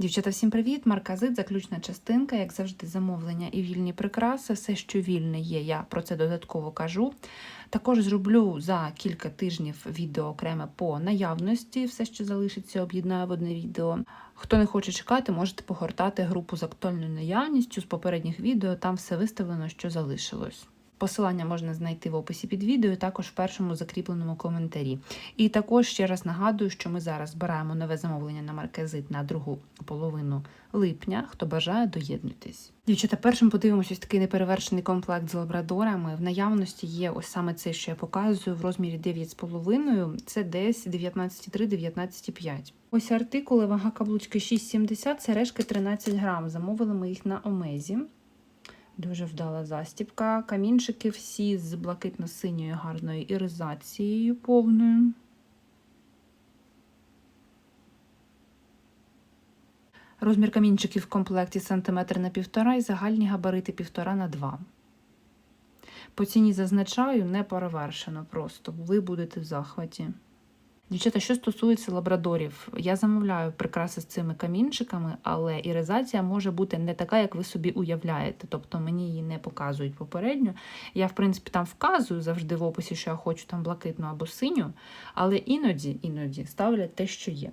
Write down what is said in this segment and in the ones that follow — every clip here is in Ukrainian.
Дівчата, всім привіт! Марказит, заключна частинка, як завжди, замовлення і вільні прикраси. Все, що вільне є, я про це додатково кажу. Також зроблю за кілька тижнів відео окреме по наявності. Все, що залишиться, об'єднаю в одне відео. Хто не хоче чекати, можете погортати групу з актуальною наявністю з попередніх відео. Там все виставлено, що залишилось. Посилання можна знайти в описі під відео, також в першому закріпленому коментарі. І також ще раз нагадую, що ми зараз збираємо нове замовлення на маркезит на другу половину липня. Хто бажає, доєднуйтесь. Дівчата, першим подивимося такий неперевершений комплект з лабрадорами. В наявності є ось саме це, що я показую, в розмірі 9,5. Це десь 19,3-19,5. Ось артикули, вага каблучки 6,70, сережки 13 грам. Замовили ми їх на Омезі. Дуже вдала застібка. Камінчики всі з блакитно-синьою гарною іризацією повною. Розмір камінчиків в комплекті сантиметр на півтора і загальні габарити півтора на два. По ціні зазначаю, не перевершено просто. Ви будете в захваті. Дівчата, що стосується лабрадорів, я замовляю прикраси з цими камінчиками, але іризація може бути не така, як ви собі уявляєте. Тобто мені її не показують попередньо. Я, в принципі, там вказую завжди в описі, що я хочу там блакитну або синю, але іноді іноді ставлять те, що є.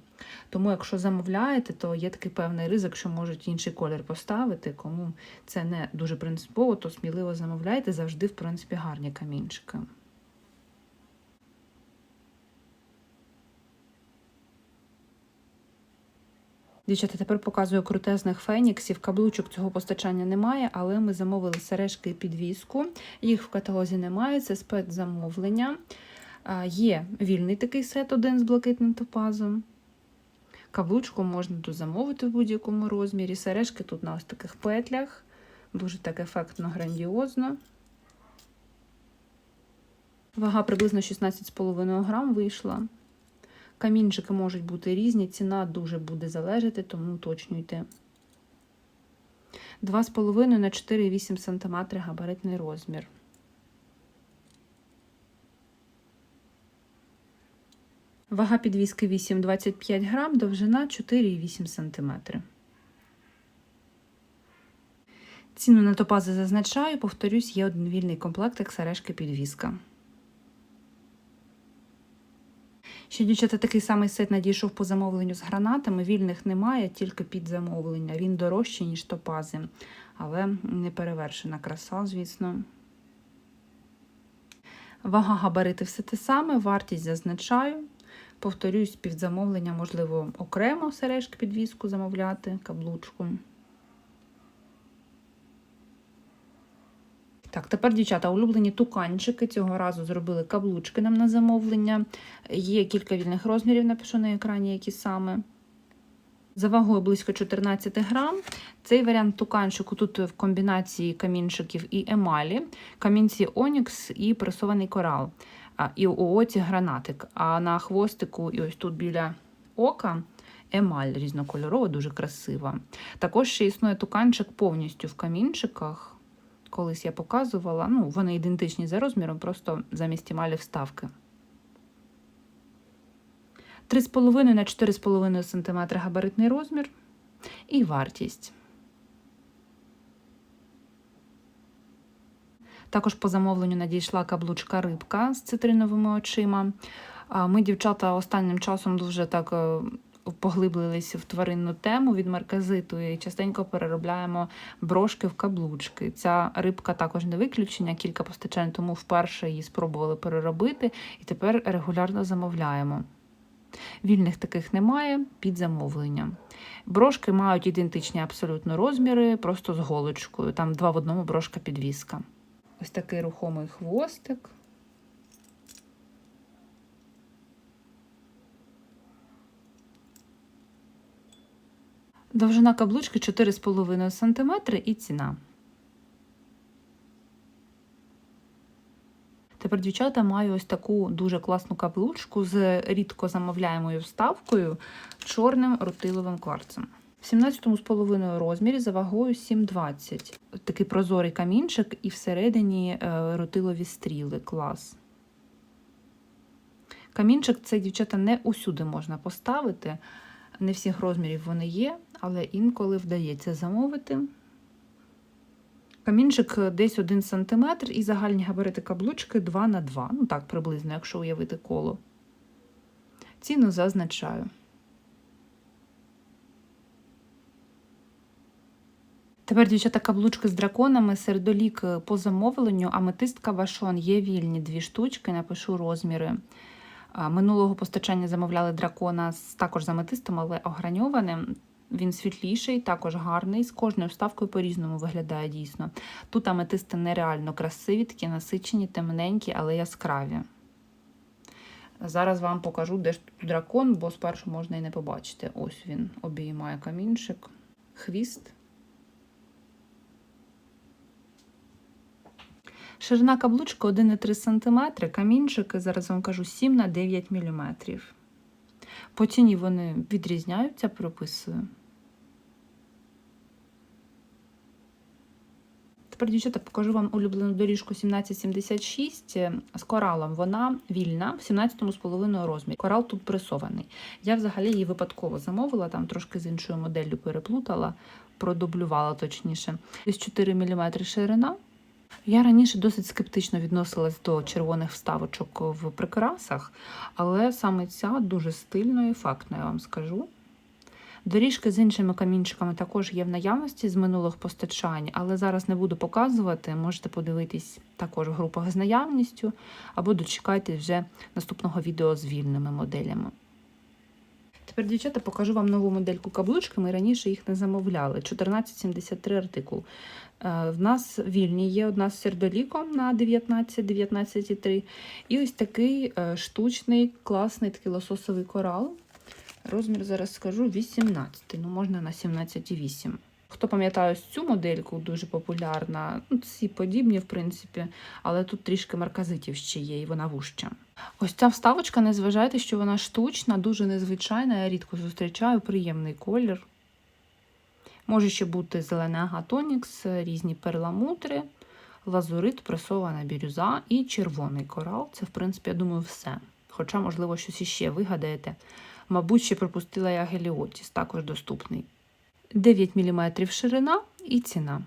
Тому, якщо замовляєте, то є такий певний ризик, що можуть інший колір поставити. Кому це не дуже принципово, то сміливо замовляйте завжди, в принципі, гарні камінчики. Дівчата, тепер показую крутезних феніксів. Каблучок цього постачання немає, але ми замовили сережки і підвіску. Їх в каталозі немає, це спецзамовлення. Є вільний такий сет, один з блакитним топазом. Каблучку можна тут замовити в будь-якому розмірі. Сережки тут на ось таких петлях. Дуже так ефектно, грандіозно. Вага приблизно 16,5 грам вийшла. Камінчики можуть бути різні, ціна дуже буде залежати, тому уточнюйте. 2,5 на 4,8 см габаритний розмір. Вага підвіски 8,25 грам, довжина 4,8 см. Ціну на топази зазначаю, повторюсь, є один вільний комплект, як сережки підвіска. Ще, дівчата, такий самий сет надійшов по замовленню з гранатами. Вільних немає, тільки під замовлення. Він дорожчий, ніж топази, але не перевершена краса, звісно. Вага габарити все те саме, вартість зазначаю. Повторюсь, під замовлення, можливо, окремо сережки підвіску замовляти, каблучку. Так, тепер, дівчата, улюблені туканчики. Цього разу зробили каблучки нам на замовлення. Є кілька вільних розмірів, напишу на екрані, які саме. За вагою близько 14 грам. Цей варіант туканчику тут в комбінації камінчиків і емалі, камінці Онікс і пресований корал. І у оці гранатик. А на хвостику, і ось тут біля ока. Емаль різнокольорова, дуже красива. Також ще існує туканчик повністю в камінчиках колись я показувала. Ну, вони ідентичні за розміром, просто замість емалі вставки. 3,5 на 4,5 см габаритний розмір і вартість. Також по замовленню надійшла каблучка рибка з цитриновими очима. Ми, дівчата, останнім часом дуже так поглиблилися в тваринну тему від марказиту і частенько переробляємо брошки в каблучки. Ця рибка також не виключення, кілька постачань, тому вперше її спробували переробити і тепер регулярно замовляємо. Вільних таких немає під замовлення. Брошки мають ідентичні абсолютно розміри, просто з голочкою. Там два в одному брошка підвіска. Ось такий рухомий хвостик. Довжина каблучки 4,5 см і ціна. Тепер, дівчата, маю ось таку дуже класну каблучку з рідко замовляємою вставкою чорним рутиловим кварцем. В 17,5 розмірі за вагою 7,20. Такий прозорий камінчик і всередині рутилові стріли. Клас. Камінчик це, дівчата, не усюди можна поставити. Не всіх розмірів вони є, але інколи вдається замовити. Камінчик десь 1 см і загальні габарити каблучки 2 на 2 Ну так, приблизно, якщо уявити коло. Ціну зазначаю. Тепер, дівчата, каблучки з драконами, сердолік по замовленню, аметистка вашон є вільні дві штучки, напишу розміри. Минулого постачання замовляли дракона також з аметистом, але ограньованим. Він світліший, також гарний, з кожною вставкою по-різному виглядає дійсно. Тут аметисти нереально красиві, такі насичені, темненькі, але яскраві. Зараз вам покажу, де ж тут дракон, бо спершу можна і не побачити. Ось він обіймає камінчик, хвіст. Ширина каблучка 1,3 см, камінчики, зараз вам кажу, 7 на 9 мм. По ціні вони відрізняються, прописую. Тепер, дівчата, покажу вам улюблену доріжку 1776 з коралом. Вона вільна в 17,5 розмірі. Корал тут пресований. Я взагалі її випадково замовила, там трошки з іншою моделлю переплутала, продублювала точніше. Десь 4 мм ширина. Я раніше досить скептично відносилась до червоних вставочок в прикрасах, але саме ця дуже стильно і ефектна, я вам скажу. Доріжки з іншими камінчиками також є в наявності з минулих постачань, але зараз не буду показувати. Можете подивитись також в групах з наявністю, або дочекайте вже наступного відео з вільними моделями. Тепер, дівчата, покажу вам нову модельку каблучки. Ми раніше їх не замовляли. 1473 артикул. Е, В нас вільні є одна з сердоліком на 19, 19,3. І ось такий е, штучний, класний такий лососовий корал. Розмір зараз скажу 18, ну можна на 17,8. Хто пам'ятає ось цю модельку, дуже популярна, ну, всі подібні, в принципі, але тут трішки марказитів ще є, і вона вужча. Ось ця вставочка, не зважайте, що вона штучна, дуже незвичайна, я рідко зустрічаю, приємний колір. Може ще бути зелений агатонікс, різні перламутри, лазурит, пресована бірюза і червоний корал. Це, в принципі, я думаю, все. Хоча, можливо, щось іще вигадаєте. Мабуть, ще пропустила я геліотіс, також доступний. 9 мм ширина і ціна.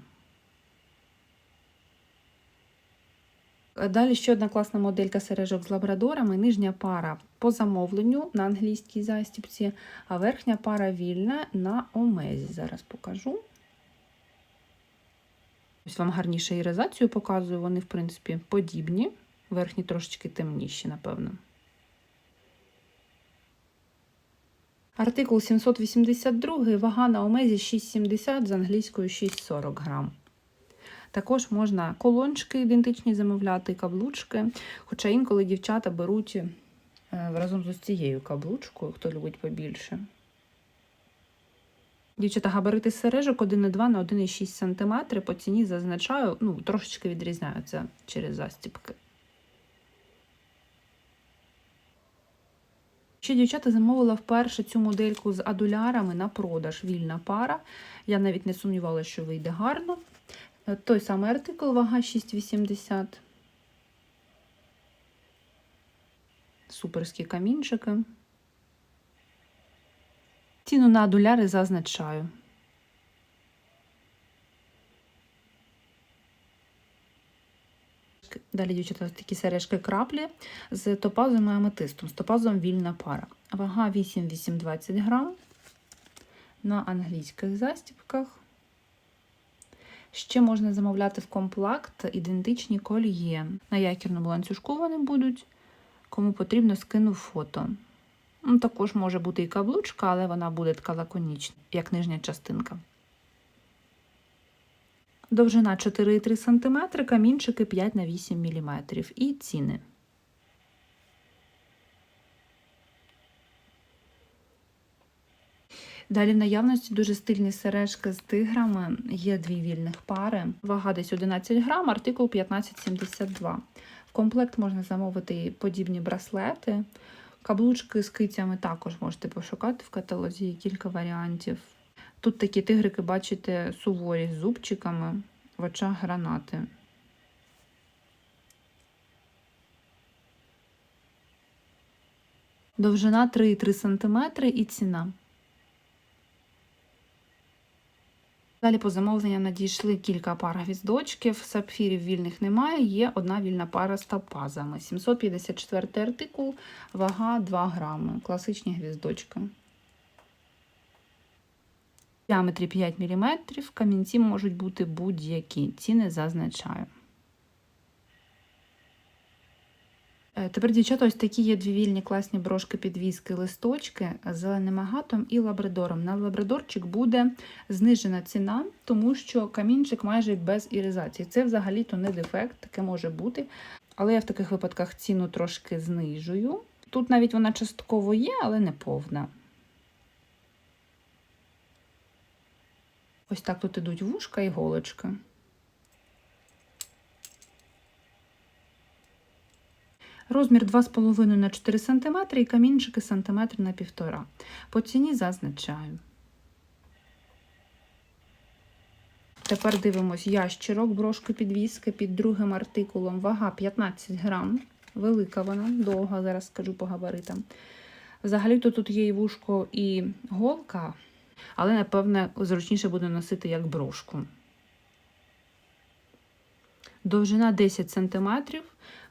Далі ще одна класна моделька сережок з лабрадорами. Нижня пара по замовленню на англійській застіпці, а верхня пара вільна на омезі. Зараз покажу. Ось вам гарніше іризацію показую, вони, в принципі, подібні. Верхні трошечки темніші, напевно. Артикул 782, вага на омезі 6,70 з англійською 6,40 грам. Також можна колончики ідентичні замовляти, каблучки. Хоча інколи дівчата беруть е, разом з цією каблучкою, хто любить побільше. Дівчата, габарити сережок 1,2 на 1,6 см. По ціні зазначаю, ну, трошечки відрізняються через застіпки. Ще дівчата замовила вперше цю модельку з адулярами на продаж вільна пара. Я навіть не сумнівалася, що вийде гарно. Той самий артикул, вага 6,80. Суперські камінчики. Ціну на адуляри зазначаю. Далі, дівчата, такі сережки краплі з топазом і аметистом. З топазом вільна пара. Вага 8-8,20 грам на англійських застіпках. Ще можна замовляти в комплект ідентичні кольє. На якірному ланцюжку вони будуть. Кому потрібно, скину фото. Також може бути і каблучка, але вона буде така лаконічна, як нижня частинка. Довжина 4,3 см, камінчики 5 на 8 мм. І ціни. Далі в наявності дуже стильні сережки з тиграми. Є дві вільних пари. Вага десь 11 грам, артикул 1572. В комплект можна замовити подібні браслети. Каблучки з кицями також можете пошукати в каталозі кілька варіантів. Тут такі тигрики, бачите, суворі з зубчиками, в очах гранати. Довжина 3,3 см і ціна. Далі по замовленню надійшли кілька пар гвіздочків, сапфірів вільних немає, є одна вільна пара з топазами. 754 артикул, вага 2 грами. Класичні гвіздочки. Діаметрі 5 мм, камінці можуть бути будь-які. Ціни зазначаю. Е, Тепер, дівчата, ось такі є дві вільні класні брошки підвіски листочки з зеленим агатом і лабрадором. На лабрадорчик буде знижена ціна, тому що камінчик майже без іризації. Це взагалі-то не дефект, таке може бути. Але я в таких випадках ціну трошки знижую. Тут навіть вона частково є, але не повна. Ось так тут ідуть вушка і голочки. Розмір 2,5 на 4 см і камінчики сантиметр на 1,5 По ціні зазначаю. Тепер дивимось ящирок, брошки підвіски під другим артикулом. Вага 15 грам. Велика вона, довга, зараз скажу по габаритам. Взагалі-то тут є і вушко, і голка, але, напевне, зручніше буде носити як брошку. Довжина 10 см,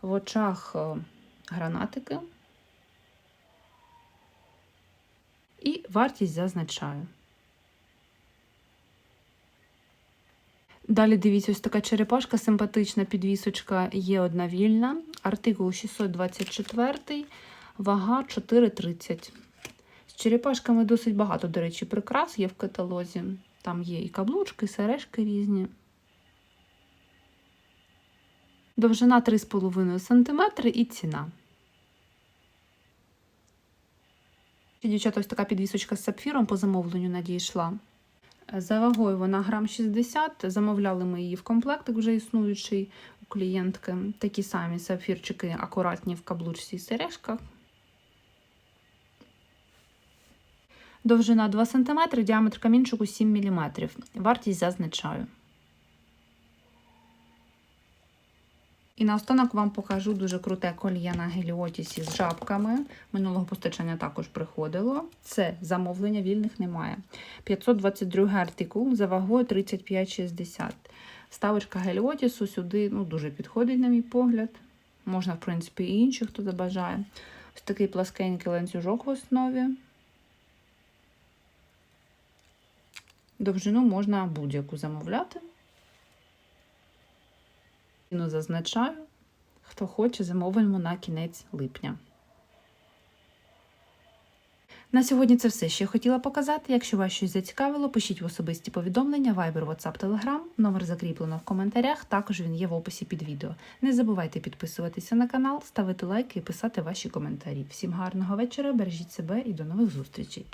в очах е, гранатики. І вартість зазначаю. Далі дивіться, ось така черепашка симпатична підвісочка, є одна вільна. Артикул 624, вага 4,30. Черепашками досить багато, до речі, прикрас є в каталозі. Там є і каблучки, і сережки різні. Довжина 3,5 см і ціна. Дівчата, ось така підвісочка з сапфіром по замовленню надійшла. За вагою вона грам 60. Замовляли ми її в комплектик вже існуючий у клієнтки. Такі самі сапфірчики акуратні в каблучці і сережках. Довжина 2 см, діаметр камінчику 7 мм. Вартість зазначаю. І наостанок вам покажу дуже круте кольє на геліотісі з жабками. Минулого постачання також приходило. Це замовлення вільних немає. 522 артикул за вагою 35,60. Ставочка геліотісу сюди ну, дуже підходить, на мій погляд. Можна, в принципі, і інші, хто забажає. Ось такий пласкенький ланцюжок в основі. Довжину можна будь-яку замовляти. Ціну зазначаю. Хто хоче, замовимо на кінець липня. На сьогодні це все, що я хотіла показати. Якщо вас щось зацікавило, пишіть в особисті повідомлення, Viber, WhatsApp, Telegram. Номер закріплено в коментарях, також він є в описі під відео. Не забувайте підписуватися на канал, ставити лайки і писати ваші коментарі. Всім гарного вечора, бережіть себе і до нових зустрічей!